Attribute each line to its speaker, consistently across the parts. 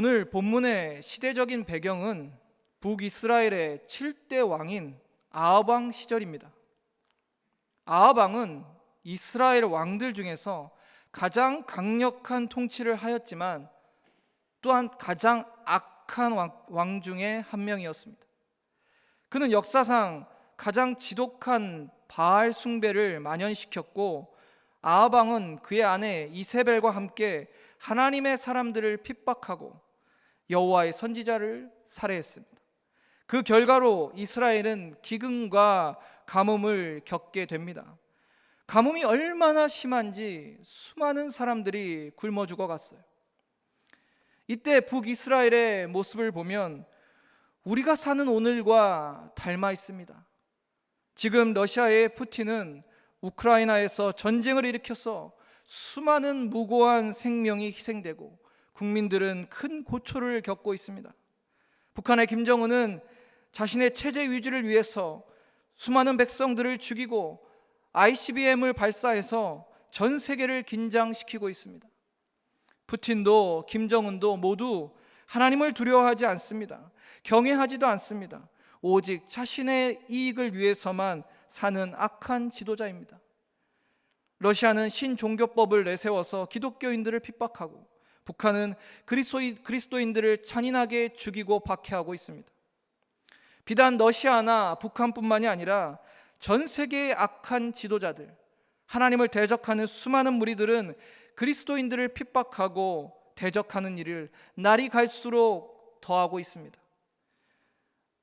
Speaker 1: 오늘 본문의 시대적인 배경은 북이스라엘의 7대 왕인 아합 왕 시절입니다. 아합 왕은 이스라엘 왕들 중에서 가장 강력한 통치를 하였지만 또한 가장 악한 왕, 왕 중에 한 명이었습니다. 그는 역사상 가장 지독한 바알 숭배를 만연시켰고 아합 왕은 그의 아내 이세벨과 함께 하나님의 사람들을 핍박하고 여호와의 선지자를 살해했습니다. 그 결과로 이스라엘은 기근과 가뭄을 겪게 됩니다. 가뭄이 얼마나 심한지 수많은 사람들이 굶어 죽어갔어요. 이때 북이스라엘의 모습을 보면 우리가 사는 오늘과 닮아 있습니다. 지금 러시아의 푸틴은 우크라이나에서 전쟁을 일으켜서 수많은 무고한 생명이 희생되고 국민들은 큰 고초를 겪고 있습니다. 북한의 김정은은 자신의 체제 유지를 위해서 수많은 백성들을 죽이고 ICBM을 발사해서 전 세계를 긴장시키고 있습니다. 푸틴도 김정은도 모두 하나님을 두려워하지 않습니다. 경외하지도 않습니다. 오직 자신의 이익을 위해서만 사는 악한 지도자입니다. 러시아는 신종교법을 내세워서 기독교인들을 핍박하고 북한은 그리스도인들을 잔인하게 죽이고 박해하고 있습니다. 비단 러시아나 북한뿐만이 아니라 전 세계의 악한 지도자들, 하나님을 대적하는 수많은 무리들은 그리스도인들을 핍박하고 대적하는 일을 날이 갈수록 더하고 있습니다.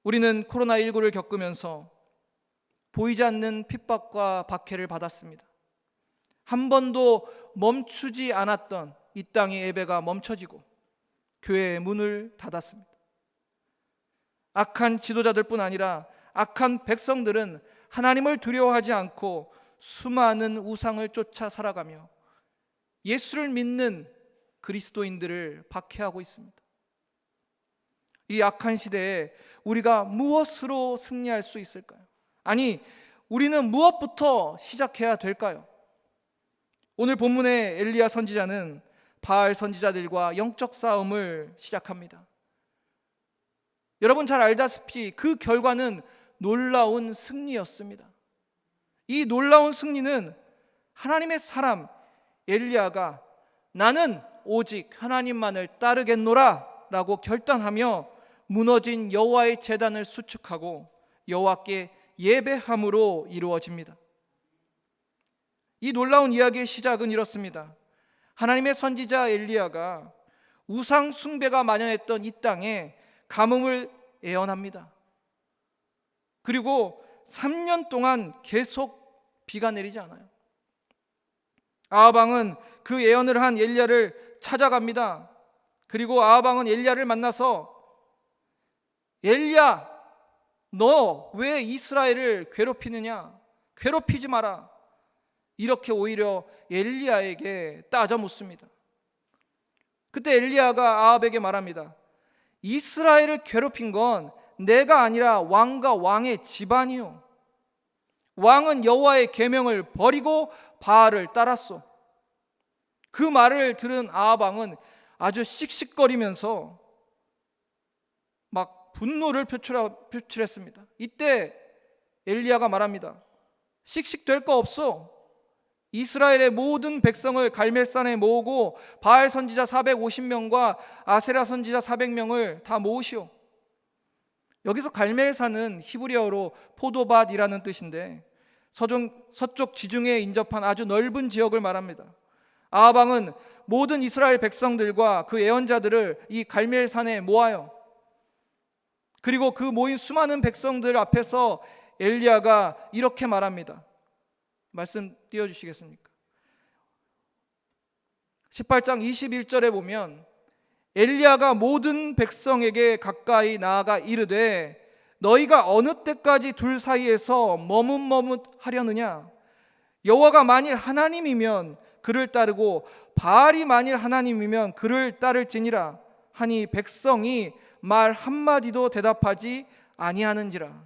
Speaker 1: 우리는 코로나19를 겪으면서 보이지 않는 핍박과 박해를 받았습니다. 한 번도 멈추지 않았던 이 땅의 예배가 멈춰지고 교회의 문을 닫았습니다. 악한 지도자들뿐 아니라 악한 백성들은 하나님을 두려워하지 않고 수많은 우상을 쫓아 살아가며 예수를 믿는 그리스도인들을 박해하고 있습니다. 이 악한 시대에 우리가 무엇으로 승리할 수 있을까요? 아니, 우리는 무엇부터 시작해야 될까요? 오늘 본문의 엘리야 선지자는 바알 선지자들과 영적 싸움을 시작합니다. 여러분 잘 알다시피 그 결과는 놀라운 승리였습니다. 이 놀라운 승리는 하나님의 사람 엘리야가 나는 오직 하나님만을 따르겠노라라고 결단하며 무너진 여호와의 제단을 수축하고 여호와께 예배함으로 이루어집니다. 이 놀라운 이야기의 시작은 이렇습니다. 하나님의 선지자 엘리야가 우상 숭배가 만연했던 이 땅에 가뭄을 예언합니다. 그리고 3년 동안 계속 비가 내리지 않아요. 아하방은 그 예언을 한 엘리야를 찾아갑니다. 그리고 아하방은 엘리야를 만나서 엘리야 너 왜 이스라엘을 괴롭히느냐? 괴롭히지 마라. 이렇게 오히려 엘리야에게 따져 묻습니다. 그때 엘리야가 아합에게 말합니다. 이스라엘을 괴롭힌 건 내가 아니라 왕과 왕의 집안이요. 왕은 여호와의 계명을 버리고 바알을 따랐소. 그 말을 들은 아합 왕은 아주 씩씩거리면서 막 분노를 표출했습니다. 이때 엘리야가 말합니다. 씩씩될 거 없어. 이스라엘의 모든 백성을 갈멜산에 모으고 바알 선지자 450명과 아세라 선지자 400명을 다 모으시오. 여기서 갈멜산은 히브리어로 포도밭이라는 뜻인데 서쪽, 지중해에 인접한 아주 넓은 지역을 말합니다. 아하방은 모든 이스라엘 백성들과 그 예언자들을 이 갈멜산에 모아요. 그리고 그 모인 수많은 백성들 앞에서 엘리야가 이렇게 말합니다. 말씀 띄워 주시겠습니까? 18장 21절에 보면 엘리야가 모든 백성에게 가까이 나아가 이르되 너희가 어느 때까지 둘 사이에서 머뭇머뭇하려느냐? 여호와가 만일 하나님이면 그를 따르고 바알이 만일 하나님이면 그를 따를지니라. 하니 백성이 말 한마디도 대답하지 아니하는지라.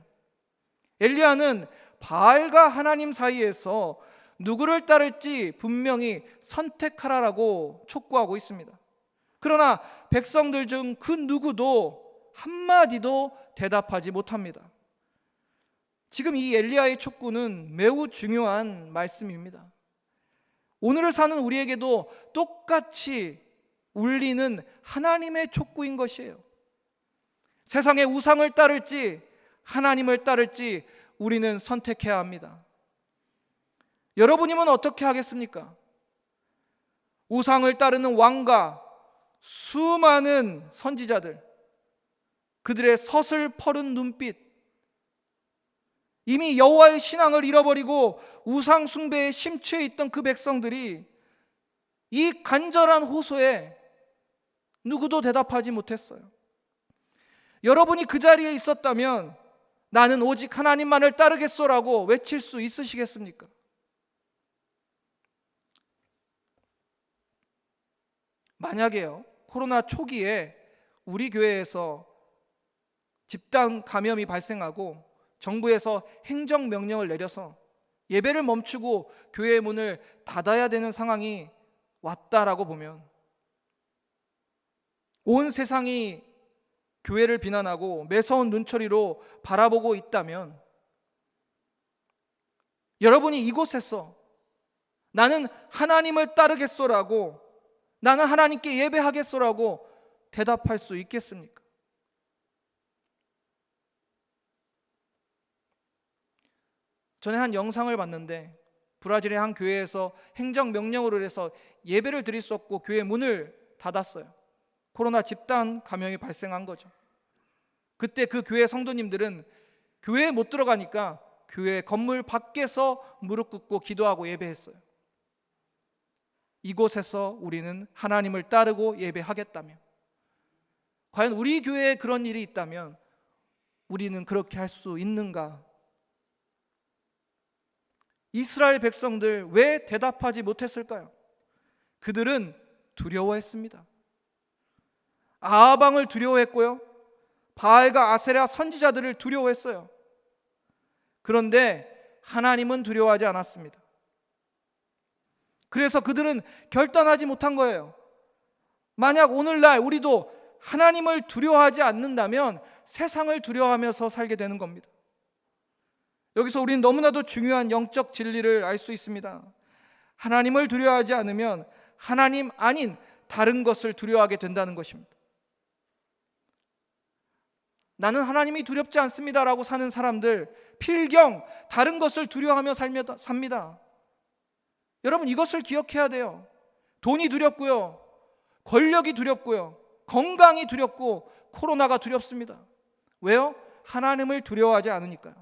Speaker 1: 엘리야는 바알과 하나님 사이에서 누구를 따를지 분명히 선택하라라고 촉구하고 있습니다. 그러나 백성들 중 그 누구도 한마디도 대답하지 못합니다. 지금 이 엘리야의 촉구는 매우 중요한 말씀입니다. 오늘을 사는 우리에게도 똑같이 울리는 하나님의 촉구인 것이에요. 세상의 우상을 따를지 하나님을 따를지 우리는 선택해야 합니다. 여러분이면 어떻게 하겠습니까? 우상을 따르는 왕과 수많은 선지자들, 그들의 서슬 퍼른 눈빛, 이미 여호와의 신앙을 잃어버리고 우상 숭배에 심취해 있던 그 백성들이 이 간절한 호소에 누구도 대답하지 못했어요. 여러분이 그 자리에 있었다면 나는 오직 하나님만을 따르겠소라고 외칠 수 있으시겠습니까? 만약에요, 코로나 초기에 우리 교회에서 집단 감염이 발생하고 정부에서 행정 명령을 내려서 예배를 멈추고 교회의 문을 닫아야 되는 상황이 왔다라고 보면 온 세상이 교회를 비난하고 매서운 눈초리로 바라보고 있다면 여러분이 이곳에서 나는 하나님을 따르겠소라고 나는 하나님께 예배하겠소라고 대답할 수 있겠습니까? 전에 한 영상을 봤는데 브라질의 한 교회에서 행정 명령으로 해서 예배를 드릴 수 없고 교회 문을 닫았어요. 코로나 집단 감염이 발생한 거죠. 그때 그 교회 성도님들은 교회에 못 들어가니까 교회 건물 밖에서 무릎 꿇고 기도하고 예배했어요. 이곳에서 우리는 하나님을 따르고 예배하겠다며. 과연 우리 교회에 그런 일이 있다면 우리는 그렇게 할 수 있는가? 이스라엘 백성들 왜 대답하지 못했을까요? 그들은 두려워했습니다. 아방을 두려워했고요. 바알과 아세라 선지자들을 두려워했어요. 그런데 하나님은 두려워하지 않았습니다. 그래서 그들은 결단하지 못한 거예요. 만약 오늘날 우리도 하나님을 두려워하지 않는다면 세상을 두려워하면서 살게 되는 겁니다. 여기서 우리는 너무나도 중요한 영적 진리를 알 수 있습니다. 하나님을 두려워하지 않으면 하나님 아닌 다른 것을 두려워하게 된다는 것입니다. 나는 하나님이 두렵지 않습니다라고 사는 사람들 필경 다른 것을 두려워하며 삽니다. 여러분 이것을 기억해야 돼요. 돈이 두렵고요. 권력이 두렵고요. 건강이 두렵고 코로나가 두렵습니다. 왜요? 하나님을 두려워하지 않으니까요.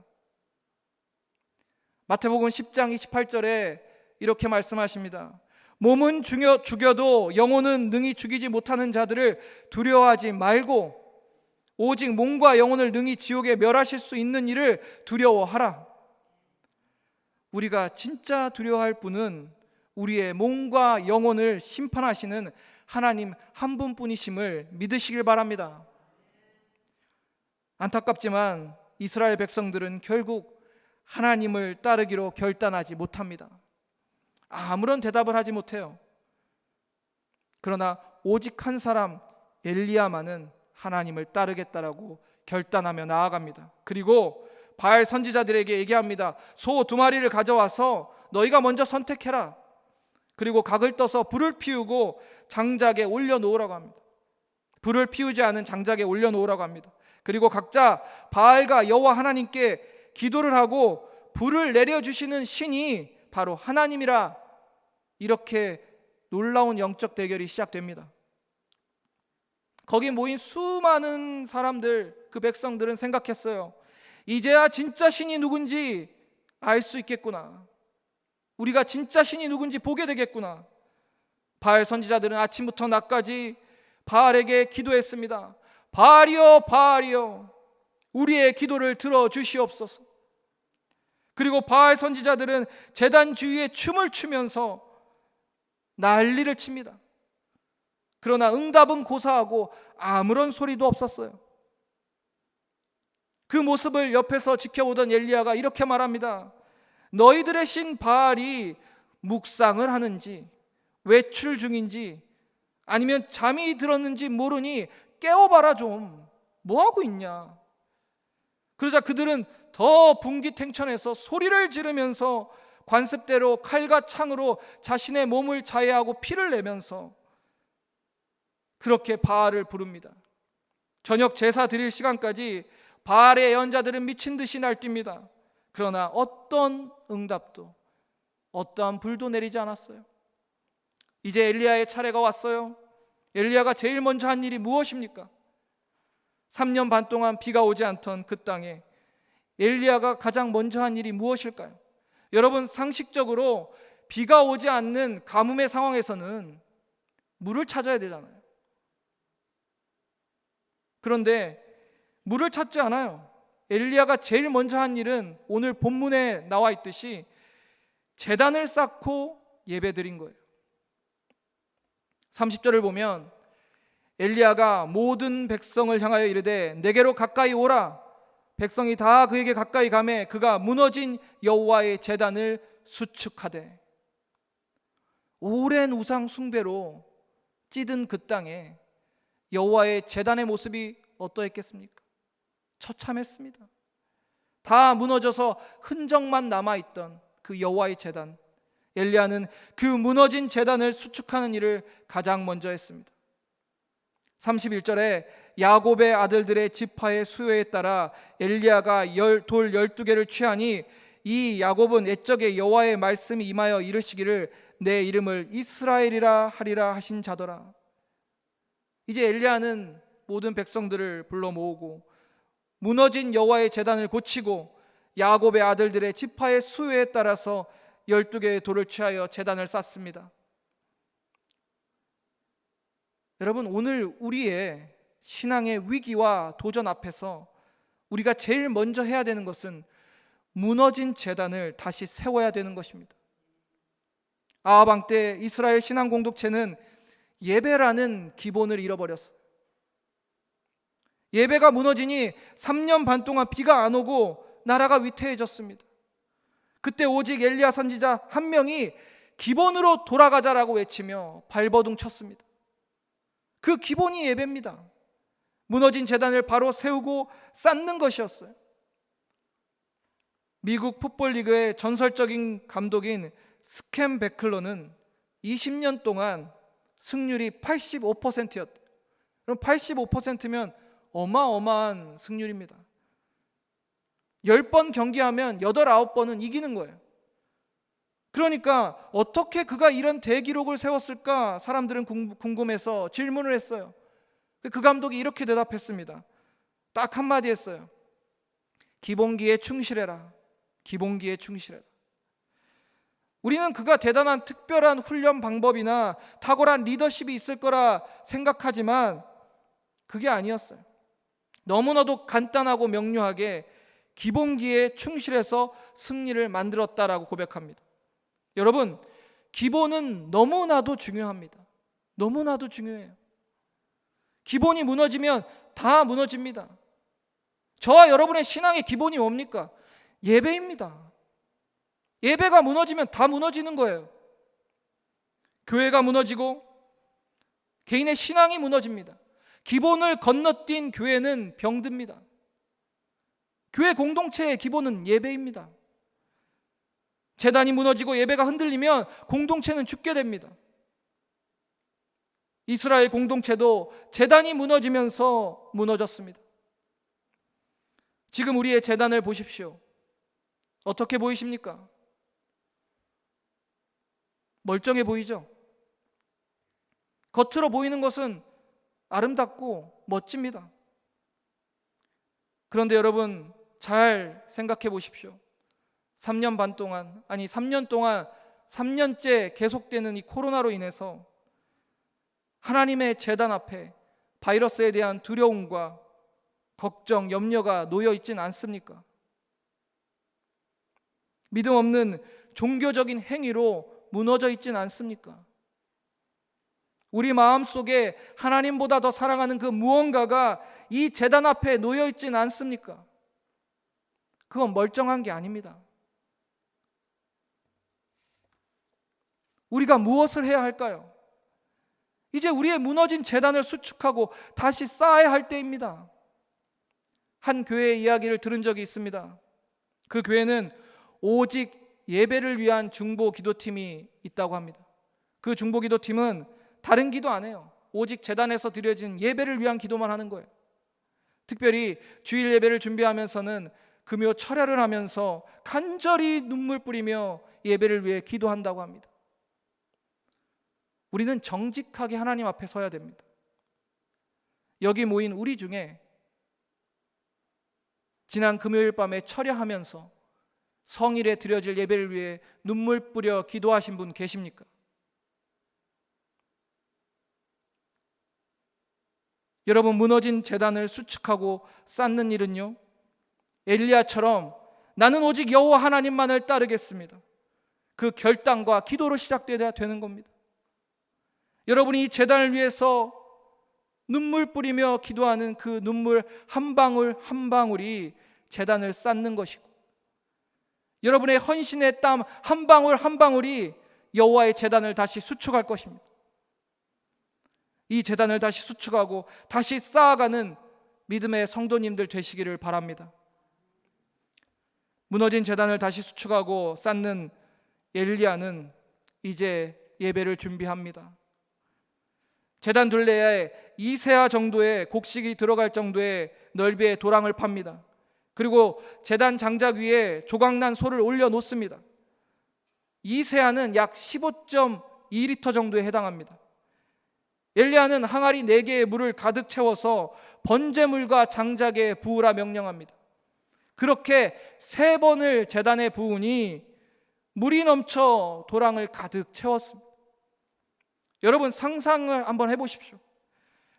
Speaker 1: 마태복음 10장 28절에 이렇게 말씀하십니다. 몸은 죽여, 죽여도 영혼은 능히 죽이지 못하는 자들을 두려워하지 말고 오직 몸과 영혼을 능히 지옥에 멸하실 수 있는 일을 두려워하라. 우리가 진짜 두려워할 분은 우리의 몸과 영혼을 심판하시는 하나님 한 분뿐이심을 믿으시길 바랍니다. 안타깝지만 이스라엘 백성들은 결국 하나님을 따르기로 결단하지 못합니다. 아무런 대답을 하지 못해요. 그러나 오직 한 사람 엘리야만은 하나님을 따르겠다라고 결단하며 나아갑니다. 그리고 바알 선지자들에게 얘기합니다. 소 두 마리를 가져와서 너희가 먼저 선택해라. 그리고 각을 떠서 불을 피우고 장작에 올려 놓으라고 합니다. 불을 피우지 않은 장작에 올려 놓으라고 합니다. 그리고 각자 바알과 여호와 하나님께 기도를 하고 불을 내려 주시는 신이 바로 하나님이라 이렇게 놀라운 영적 대결이 시작됩니다. 거기 모인 수많은 사람들, 그 백성들은 생각했어요. 이제야 진짜 신이 누군지 알 수 있겠구나. 우리가 진짜 신이 누군지 보게 되겠구나. 바알 선지자들은 아침부터 낮까지 바알에게 기도했습니다. 바알이여, 바알이여, 우리의 기도를 들어 주시옵소서. 그리고 바알 선지자들은 재단 주위에 춤을 추면서 난리를 칩니다. 그러나 응답은 고사하고 아무런 소리도 없었어요. 그 모습을 옆에서 지켜보던 엘리야가 이렇게 말합니다. 너희들의 신 바알이 묵상을 하는지 외출 중인지 아니면 잠이 들었는지 모르니 깨워봐라 좀. 뭐 하고 있냐? 그러자 그들은 더 분기탱천해서 소리를 지르면서 관습대로 칼과 창으로 자신의 몸을 자해하고 피를 내면서 그렇게 바알을 부릅니다. 저녁 제사 드릴 시간까지 바알의 예언자들은 미친 듯이 날뜁니다. 그러나 어떤 응답도 어떠한 불도 내리지 않았어요. 이제 엘리야의 차례가 왔어요. 엘리야가 제일 먼저 한 일이 무엇입니까? 3년 반 동안 비가 오지 않던 그 땅에 엘리야가 가장 먼저 한 일이 무엇일까요? 여러분 상식적으로 비가 오지 않는 가뭄의 상황에서는 물을 찾아야 되잖아요. 그런데 물을 찾지 않아요. 엘리야가 제일 먼저 한 일은 오늘 본문에 나와 있듯이 재단을 쌓고 예배 드린 거예요. 30절을 보면 엘리야가 모든 백성을 향하여 이르되 내게로 가까이 오라 백성이 다 그에게 가까이 가매 그가 무너진 여호와의 제단을 수축하되 오랜 우상 숭배로 찌든 그 땅에 여호와의 제단의 모습이 어떠했겠습니까? 처참했습니다. 다 무너져서 흔적만 남아 있던 그 여호와의 제단 엘리야는 그 무너진 제단을 수축하는 일을 가장 먼저 했습니다. 31절에 야곱의 아들들의 지파의 수요에 따라 엘리야가 열, 돌 12개를 취하니 이 야곱은 옛적에 여호와의 말씀이 임하여 이르시기를 내 이름을 이스라엘이라 하리라 하신 자더라. 이제 엘리야는 모든 백성들을 불러 모으고 무너진 여호와의 제단을 고치고 야곱의 아들들의 지파의 수요에 따라서 12개의 돌을 취하여 제단을 쌓습니다. 여러분 오늘 우리의 신앙의 위기와 도전 앞에서 우리가 제일 먼저 해야 되는 것은 무너진 재단을 다시 세워야 되는 것입니다. 아하방 때 이스라엘 신앙 공동체는 예배라는 기본을 잃어버렸어요. 예배가 무너지니 3년 반 동안 비가 안 오고 나라가 위태해졌습니다. 그때 오직 엘리야 선지자 한 명이 기본으로 돌아가자라고 외치며 발버둥 쳤습니다. 그 기본이 예배입니다. 무너진 재단을 바로 세우고 쌓는 것이었어요. 미국 풋볼리그의 전설적인 감독인 스캠 베클러는 20년 동안 승률이 85%였대요. 그럼 85%면 어마어마한 승률입니다. 10번 경기하면 8, 9번은 이기는 거예요. 그러니까 어떻게 그가 이런 대기록을 세웠을까 사람들은 궁금해서 질문을 했어요. 그 감독이 이렇게 대답했습니다. 딱 한마디 했어요. 기본기에 충실해라. 기본기에 충실해라. 우리는 그가 대단한 특별한 훈련 방법이나 탁월한 리더십이 있을 거라 생각하지만 그게 아니었어요. 너무나도 간단하고 명료하게 기본기에 충실해서 승리를 만들었다라고 고백합니다. 여러분, 기본은 너무나도 중요합니다. 너무나도 중요해요. 기본이 무너지면 다 무너집니다. 저와 여러분의 신앙의 기본이 뭡니까? 예배입니다. 예배가 무너지면 다 무너지는 거예요. 교회가 무너지고 개인의 신앙이 무너집니다. 기본을 건너뛴 교회는 병듭니다. 교회 공동체의 기본은 예배입니다. 재단이 무너지고 예배가 흔들리면 공동체는 죽게 됩니다. 이스라엘 공동체도 재단이 무너지면서 무너졌습니다. 지금 우리의 재단을 보십시오. 어떻게 보이십니까? 멀쩡해 보이죠? 겉으로 보이는 것은 아름답고 멋집니다. 그런데 여러분 잘 생각해 보십시오. 3년 반 동안 아니 3년 동안 3년째 계속되는 이 코로나로 인해서 하나님의 재단 앞에 바이러스에 대한 두려움과 걱정, 염려가 놓여 있진 않습니까? 믿음 없는 종교적인 행위로 무너져 있진 않습니까? 우리 마음 속에 하나님보다 더 사랑하는 그 무언가가 이 재단 앞에 놓여 있진 않습니까? 그건 멀쩡한 게 아닙니다. 우리가 무엇을 해야 할까요? 이제 우리의 무너진 재단을 수축하고 다시 쌓아야 할 때입니다. 한 교회의 이야기를 들은 적이 있습니다. 그 교회는 오직 예배를 위한 중보 기도팀이 있다고 합니다. 그 중보 기도팀은 다른 기도 안 해요. 오직 재단에서 드려진 예배를 위한 기도만 하는 거예요. 특별히 주일 예배를 준비하면서는 금요 철야를 하면서 간절히 눈물 뿌리며 예배를 위해 기도한다고 합니다. 우리는 정직하게 하나님 앞에 서야 됩니다. 여기 모인 우리 중에 지난 금요일 밤에 철야하면서 성일에 드려질 예배를 위해 눈물 뿌려 기도하신 분 계십니까? 여러분 무너진 재단을 수축하고 쌓는 일은요. 엘리야처럼 나는 오직 여호와 하나님만을 따르겠습니다. 그 결단과 기도로 시작되어야 되는 겁니다. 여러분이 이 재단을 위해서 눈물 뿌리며 기도하는 그 눈물 한 방울 한 방울이 재단을 쌓는 것이고 여러분의 헌신의 땀 한 방울 한 방울이 여호와의 재단을 다시 수축할 것입니다. 이 재단을 다시 수축하고 다시 쌓아가는 믿음의 성도님들 되시기를 바랍니다. 무너진 재단을 다시 수축하고 쌓는 엘리야는 이제 예배를 준비합니다. 재단 둘레에 이세아 정도의 곡식이 들어갈 정도의 넓이의 도랑을 팝니다. 그리고 재단 장작 위에 조각난 소를 올려 놓습니다. 이 세아는 약 15.2리터 정도에 해당합니다. 엘리야는 항아리 4개의 물을 가득 채워서 번제물과 장작에 부으라 명령합니다. 그렇게 세 번을 재단에 부으니 물이 넘쳐 도랑을 가득 채웠습니다. 여러분 상상을 한번 해보십시오.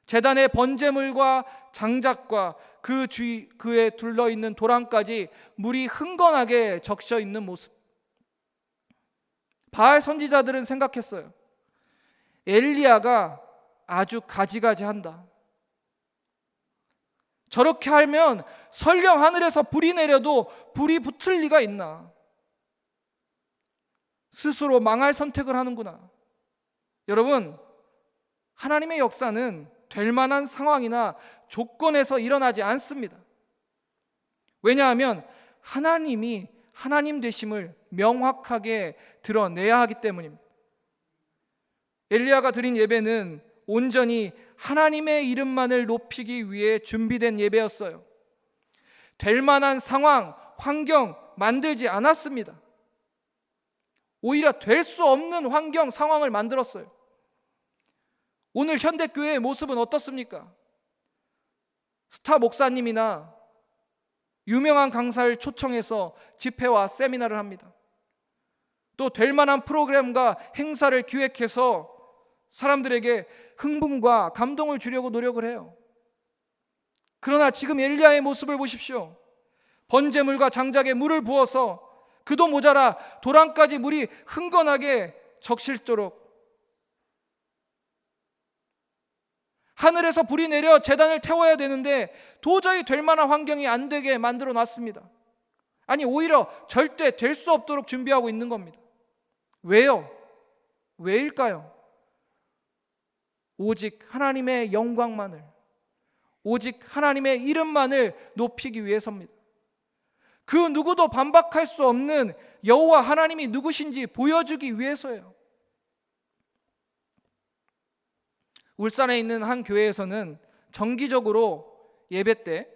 Speaker 1: 재단의 번제물과 장작과 그 주위 그에 둘러 있는 도랑까지 물이 흥건하게 적셔 있는 모습. 바알 선지자들은 생각했어요. 엘리야가 아주 가지가지한다. 저렇게 하면 설령 하늘에서 불이 내려도 불이 붙을 리가 있나? 스스로 망할 선택을 하는구나. 여러분, 하나님의 역사는 될 만한 상황이나 조건에서 일어나지 않습니다. 왜냐하면 하나님이 하나님 되심을 명확하게 드러내야 하기 때문입니다. 엘리야가 드린 예배는 온전히 하나님의 이름만을 높이기 위해 준비된 예배였어요. 될 만한 상황, 환경 만들지 않았습니다. 오히려 될 수 없는 환경, 상황을 만들었어요. 오늘 현대교회의 모습은 어떻습니까? 스타 목사님이나 유명한 강사를 초청해서 집회와 세미나를 합니다. 또 될 만한 프로그램과 행사를 기획해서 사람들에게 흥분과 감동을 주려고 노력을 해요. 그러나 지금 엘리야의 모습을 보십시오. 번제물과 장작에 물을 부어서 그도 모자라 도랑까지 물이 흥건하게 적실도록 하늘에서 불이 내려 재단을 태워야 되는데 도저히 될 만한 환경이 안 되게 만들어 놨습니다. 아니 오히려 절대 될 수 없도록 준비하고 있는 겁니다. 왜요? 왜일까요? 오직 하나님의 영광만을 오직 하나님의 이름만을 높이기 위해서입니다. 그 누구도 반박할 수 없는 여호와 하나님이 누구신지 보여주기 위해서예요. 울산에 있는 한 교회에서는 정기적으로 예배 때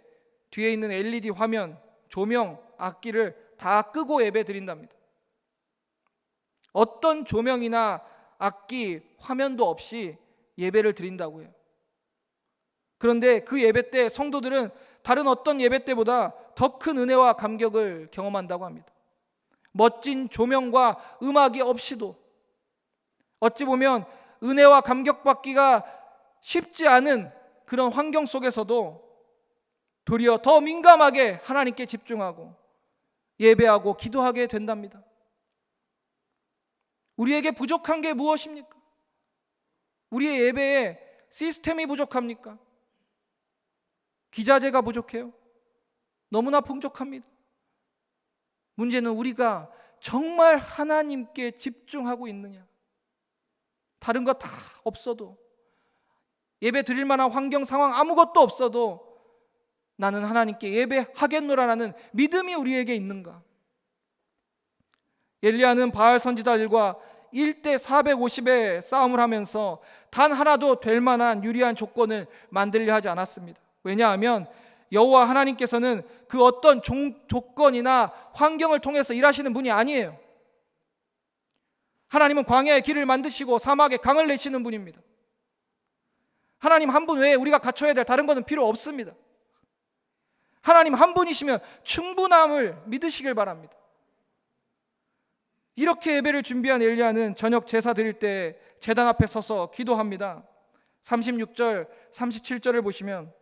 Speaker 1: 뒤에 있는 LED 화면, 조명, 악기를 다 끄고 예배 드린답니다. 어떤 조명이나 악기, 화면도 없이 예배를 드린다고 해요. 그런데 그 예배 때 성도들은 다른 어떤 예배 때보다 더 큰 은혜와 감격을 경험한다고 합니다. 멋진 조명과 음악이 없이도 어찌 보면 은혜와 감격받기가 쉽지 않은 그런 환경 속에서도 도리어 더 민감하게 하나님께 집중하고 예배하고 기도하게 된답니다. 우리에게 부족한 게 무엇입니까? 우리의 예배에 시스템이 부족합니까? 기자재가 부족해요? 너무나 풍족합니다. 문제는 우리가 정말 하나님께 집중하고 있느냐? 다른 거 다 없어도 예배 드릴 만한 환경 상황 아무것도 없어도 나는 하나님께 예배하겠노라라는 믿음이 우리에게 있는가? 엘리야는 바알 선지자들과 1대 450의 싸움을 하면서 단 하나도 될 만한 유리한 조건을 만들려 하지 않았습니다. 왜냐하면 여호와 하나님께서는 그 어떤 종, 조건이나 환경을 통해서 일하시는 분이 아니에요. 하나님은 광야에 길을 만드시고 사막에 강을 내시는 분입니다. 하나님 한 분 외에 우리가 갖춰야 될 다른 것은 필요 없습니다. 하나님 한 분이시면 충분함을 믿으시길 바랍니다. 이렇게 예배를 준비한 엘리야는 저녁 제사 드릴 때 제단 앞에 서서 기도합니다. 36절, 37절을 보시면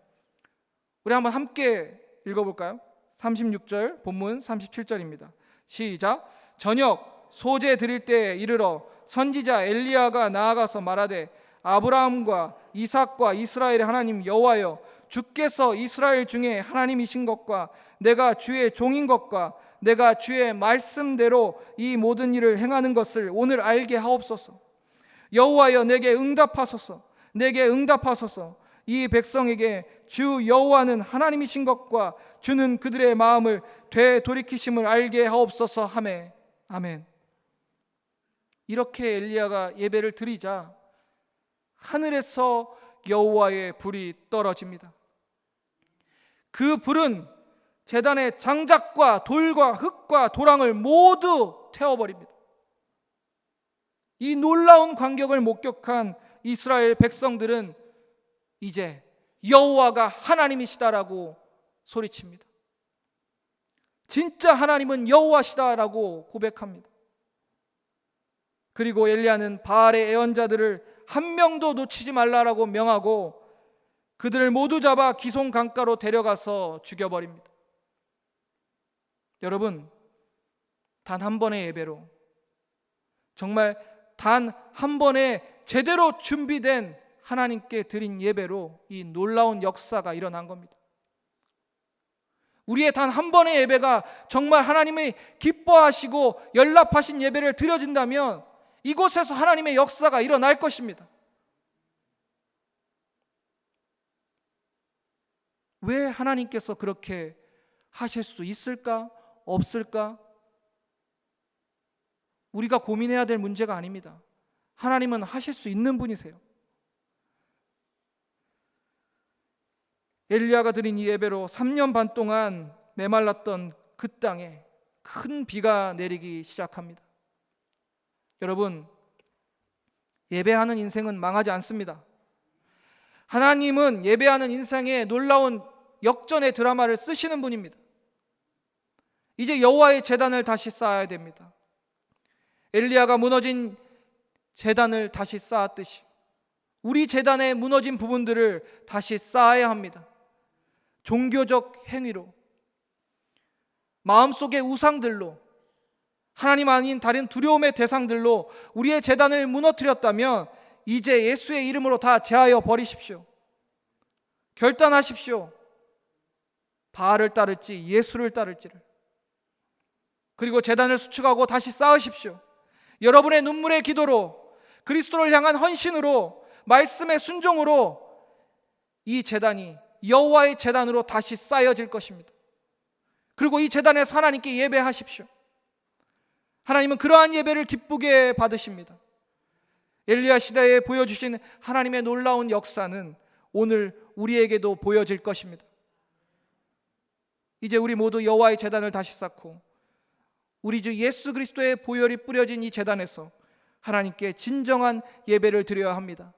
Speaker 1: 우리 한번 함께 읽어볼까요? 36절 본문 37절입니다. 시작. 저녁 소재 드릴 때 이르러 선지자 엘리야가 나아가서 말하되 아브라함과 이삭과 이스라엘의 하나님 여호와여 주께서 이스라엘 중에 하나님이신 것과 내가 주의 종인 것과 내가 주의 말씀대로 이 모든 일을 행하는 것을 오늘 알게 하옵소서. 여호와여 내게 응답하소서. 내게 응답하소서. 이 백성에게 주 여호와는 하나님이신 것과 주는 그들의 마음을 되돌이키심을 알게 하옵소서 하매 아멘. 이렇게 엘리야가 예배를 드리자 하늘에서 여호와의 불이 떨어집니다. 그 불은 제단의 장작과 돌과 흙과 도랑을 모두 태워버립니다. 이 놀라운 광경을 목격한 이스라엘 백성들은 이제 여호와가 하나님이시다라고 소리칩니다. 진짜 하나님은 여호와시다라고 고백합니다. 그리고 엘리야는 바알의 애언자들을 한 명도 놓치지 말라라고 명하고 그들을 모두 잡아 기송 강가로 데려가서 죽여버립니다. 여러분, 단 한 번의 예배로 정말 단 한 번의 제대로 준비된 하나님께 드린 예배로 이 놀라운 역사가 일어난 겁니다. 우리의 단 한 번의 예배가 정말 하나님의 기뻐하시고 연락하신 예배를 드려진다면 이곳에서 하나님의 역사가 일어날 것입니다. 왜 하나님께서 그렇게 하실 수 있을까? 없을까? 우리가 고민해야 될 문제가 아닙니다. 하나님은 하실 수 있는 분이세요. 엘리야가 드린 이 예배로 3년 반 동안 메말랐던 그 땅에 큰 비가 내리기 시작합니다. 여러분, 예배하는 인생은 망하지 않습니다. 하나님은 예배하는 인생에 놀라운 역전의 드라마를 쓰시는 분입니다. 이제 여호와의 재단을 다시 쌓아야 됩니다. 엘리야가 무너진 재단을 다시 쌓았듯이 우리 재단의 무너진 부분들을 다시 쌓아야 합니다. 종교적 행위로 마음속의 우상들로 하나님 아닌 다른 두려움의 대상들로 우리의 재단을 무너뜨렸다면 이제 예수의 이름으로 다 제하여 버리십시오. 결단하십시오. 바알을 따를지 예수를 따를지를. 그리고 재단을 수축하고 다시 쌓으십시오. 여러분의 눈물의 기도로 그리스도를 향한 헌신으로 말씀의 순종으로 이 재단이 여호와의 재단으로 다시 쌓여질 것입니다. 그리고 이 재단에 하나님께 예배하십시오. 하나님은 그러한 예배를 기쁘게 받으십니다. 엘리야 시대에 보여주신 하나님의 놀라운 역사는 오늘 우리에게도 보여질 것입니다. 이제 우리 모두 여호와의 재단을 다시 쌓고 우리 주 예수 그리스도의 보혈이 뿌려진 이 재단에서 하나님께 진정한 예배를 드려야 합니다.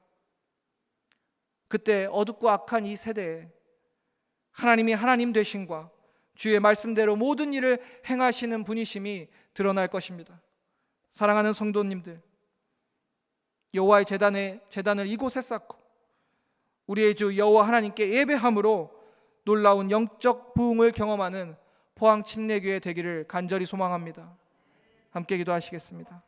Speaker 1: 그때 어둡고 악한 이 세대에 하나님이 하나님 되신과 주의 말씀대로 모든 일을 행하시는 분이심이 드러날 것입니다. 사랑하는 성도님들, 여호와의 재단에 재단을 이곳에 쌓고 우리의 주 여호와 하나님께 예배함으로 놀라운 영적 부흥을 경험하는 포항 침례교회 되기를 간절히 소망합니다. 함께 기도하시겠습니다.